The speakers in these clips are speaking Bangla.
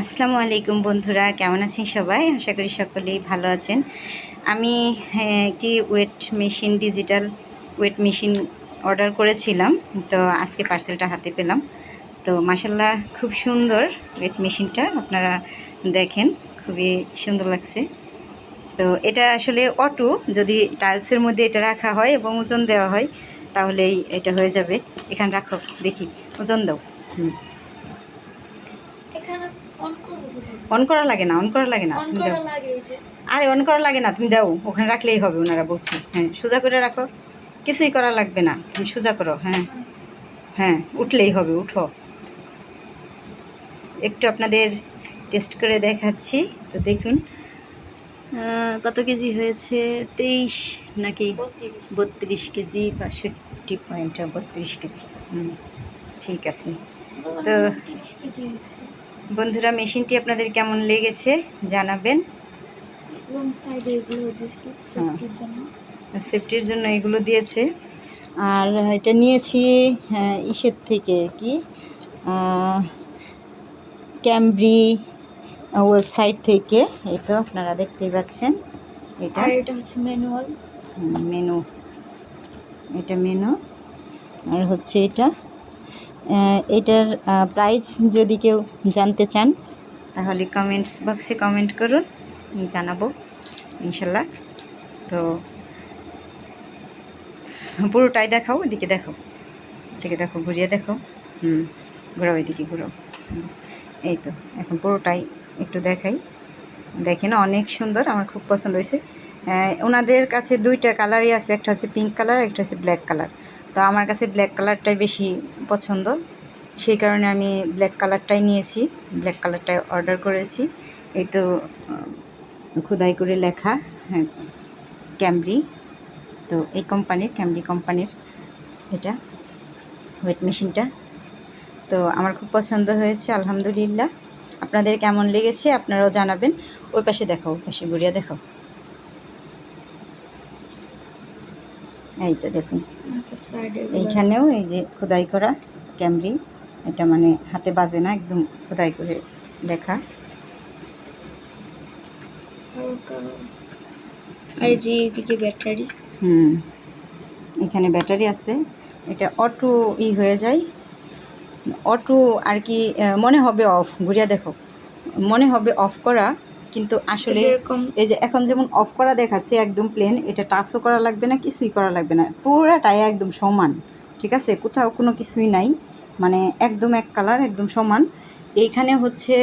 আসসালামু আলাইকুম বন্ধুরা কেমন আছেন সবাই? আশা করি সকলেই ভালো আছেন। আমি হ্যাঁ, একটি weight machine digital weight machine order করেছিলাম তো আজকে পার্সেলটা হাতে পেলাম। তো মাসাল্লাহ খুব সুন্দর ওয়েট মেশিনটা আপনারা দেখেন খুবই সুন্দর লাগছে। তো এটা আসলে অটো যদি টাইলসের মধ্যে এটা রাখা হয় এবং ওজন দেওয়া হয় তাহলেই এটা হয়ে যাবে। এখানে রাখো দেখি ওজন দাও। হুম। অন করা লাগে না অন করা লাগে না অন তুমি করা দাও। আরে অন করা লাগে না তুমি দাও ওখানে রাখলেই হবে ওনারা বলছে। হ্যাঁ সোজা করে রাখো। কিছুই করা লাগবে না তুমি সোজা করো হ্যাঁ। হ্যাঁ উঠলেই হবে উঠো। একটু আপনাদের টেস্ট করে দেখাচ্ছি তো দেখুন। কত কেজি হয়েছে? তেইশ নাকি বত্রিশ। কেজি বাষট্টি পয়েন্ট বত্রিশ কেজি। হুম ঠিক আছে। তো- না, 30 কেজি হয়েছে। বন্ধুরা মেশিনটি আপনাদের কেমন লেগেছে জানাবেন। দিয়েছি হ্যাঁ। সেফটির জন্য। এগুলো দিয়েছে। আর এটা নিয়েছি হ্যাঁ, ইসের থেকে কি ক্যামব্রি ওয়েবসাইট থেকে। এই তো আপনারা দেখতেই পাচ্ছেন এটা। এটা হচ্ছে ম্যানুয়াল মেনু এটা মেনু আর হচ্ছে এটা। এটার প্রাইস যদি কেউ জানতে চান, তাহলে কমেন্টস বক্সে কমেন্ট করুন জানাব, ইনশাল্লাহ। তো, পুরোটাই দেখাও ওইদিকে দেখো। এদিকে দেখো, ঘুরিয়ে দেখো। হুম, ঘোরাও ওইদিকে ঘুরাও। এই তো, এখন পুরোটাই একটু দেখাই। দেখেন, অনেক সুন্দর, আমার খুব পছন্দ হয়েছে। ওনাদের কাছে দুইটা কালারই আছে, একটা হচ্ছে পিঙ্ক কালার একটা হচ্ছে ব্ল্যাক কালার তো আমার কাছে ব্ল্যাক কালারটাই বেশি পছন্দ। সেই কারণে আমি ব্ল্যাক কালারটাই নিয়েছি। ব্ল্যাক কালারটাই অর্ডার করেছি। এই তো খোদাই করে লেখা হ্যাঁ ক্যামব্রি তো এই কোম্পানির ক্যামব্রি কোম্পানির এটা ওয়েট মেশিনটা তো আমার খুব পছন্দ হয়েছে, আলহামদুলিল্লাহ। আপনাদের কেমন লেগেছে, আপনারাও জানাবেন। ওই পাশে দেখাও পাশে ঘুরিয়ে দেখাও। এই তো দেখুন। আচ্ছা এইখানেও এই যে খোদাই করা ক্যামরি এটা মানে হাতে বাজে না একদম খোদাই করে লেখা। এই যে এদিকে ব্যাটারি। হুম এখানে ব্যাটারি আছে। এটা অটো ই হয়ে যায়। অটো আর কি মনে হবে অফ ঘুরিয়া দেখো। মনে হবে অফ করা। কিন্তু আসলে এই যে এখন যেমন অফ করা দেখাচ্ছে একদম প্লেন এটা টাচও করা লাগবে না কিছুই করা লাগবে না। পুরাটাই একদম সমান ঠিক আছে? কোথাও কোনো কিছুই নাই মানে একদম এক কালার একদম সমান। এইখানে হচ্ছে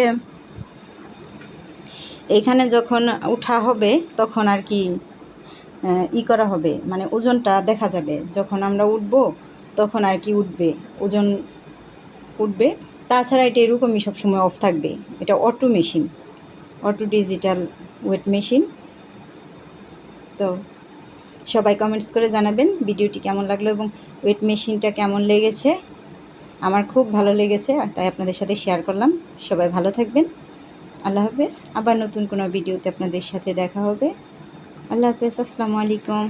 এইখানে যখন উঠা হবে তখন আর কি ই করা হবে মানে ওজনটা দেখা যাবে। যখন আমরা উঠব তখন আর কি উঠবে ওজন উঠবে। তাছাড়া এটা এরকমই সবসময় অফ থাকবে এটা auto machine auto digital weight machine. তো সবাই কমেন্টস করে জানাবেন ভিডিওটি কেমন লাগল এবং ওয়েট মেশিনটা কেমন লেগেছে। আমার খুব ভালো লেগেছে, আর তাই আপনাদের সাথে শেয়ার করলাম। সবাই ভালো থাকবেন। আল্লাহ হাফেজ। আবার নতুন কোনো ভিডিওতে আপনাদের সাথে দেখা হবে। আল্লাহ হাফেজ। আসসালামু আলাইকুম।